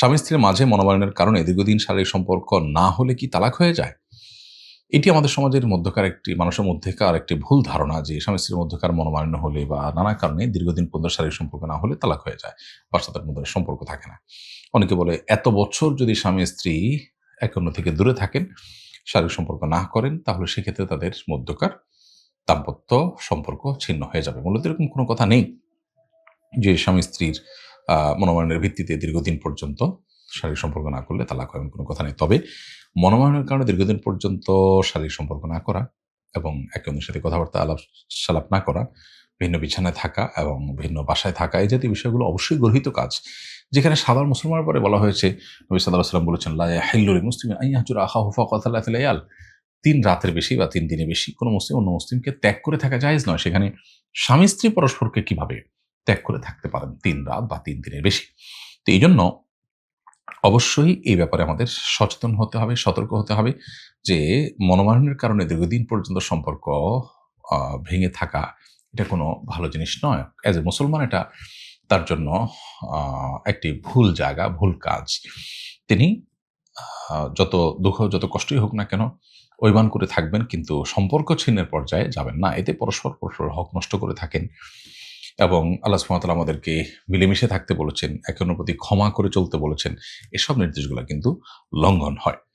স্বামী স্ত্রীর মাঝে মনোমালিন্যের কারণে দীর্ঘদিন শারীরিক সম্পর্ক না হলে কি তালাক হয়ে যায়? এটি আমাদের সমাজের মধ্যকার একটি, মানুষের মধ্যেকার একটি ভুল ধারণা যে স্বামী স্ত্রীর মধ্যকার মনোমালিন্য হলে বা নানা কারণে দীর্ঘদিন পর্যন্ত শারীরিক সম্পর্ক না হলে তালাক হয়ে যায়। বাচ্চাদের মধ্যে সম্পর্ক থাকে না। অনেকে বলে, এত বছর যদি স্বামী স্ত্রী এক অন্য থেকে দূরে থাকেন, শারীরিক সম্পর্ক না করেন, তাহলে সেক্ষেত্রে তাদের মধ্যকার দাম্পত্য সম্পর্ক ছিন্ন হয়ে যাবে। মূলত এরকম কোনো কথা নেই যে স্বামী স্ত্রীর আহ, ভিত্তিতে দীর্ঘদিন পর্যন্ত শারীরিক সম্পর্ক না করলে তালাক হয় কোনো কথা নেই। তবে মনোমালিন্যের কারণে দীর্ঘদিন পর্যন্ত শারীরিক সম্পর্ক না করা এবং একে অন্যের সাথে কথাবার্তা আলাপ সালাপ না করা ভিন্ন বিছানায় থাকা এবং ভিন্ন বাসায় থাকা এই জাতীয় বিষয়গুলো অবশ্যই গর্হিত কাজ। যেখানে সাধারণ মুসলমানের পরে বলা হয়েছে নবী সাল্লাহ সাল্লাম বলেছেন লাহিল্লুরি মুসলিম আইয়াহুর আহা হুফা কথাল্লাহ ফিলাইয়াল তিন রাতের বেশি বা তিন দিনের বেশি কোনো মুসলিম অন্য মুসলিমকে ত্যাগ করে থাকা জায়েজ নয়। সেখানে স্বামী স্ত্রী পরস্পরকে কীভাবে ত্যাগ করে থাকতে পারেন তিন রাত বা তিন দিনের বেশি। তো এই জন্য অবশ্যই এই ব্যাপারে আমাদের সচেতন হতে হবে, সতর্ক হতে হবে যে মনোমালিন্যের কারণে দীর্ঘদিন পর্যন্ত সম্পর্ক ভেঙে থাকা এটা কোনো ভালো জিনিস নয়। অ্যাজ এ মুসলমান এটা তার জন্য একটি ভুল জায়গা, ভুল কাজ। তিনি যত দুঃখ, যত কষ্টই হোক না কেন ঐবান করে থাকবেন, কিন্তু সম্পর্ক ছিন্নের পর্যায়ে যাবেন না। এতে পরস্পর পরস্পর হক নষ্ট করে থাকেন। এবং আল্লাহ সুমতাল আমাদেরকে মিলেমিশে থাকতে বলেছেন, একে অন্যের প্রতি ক্ষমা করে চলতে বলেছেন। এসব নির্দেশগুলো কিন্তু লঙ্ঘন হয়।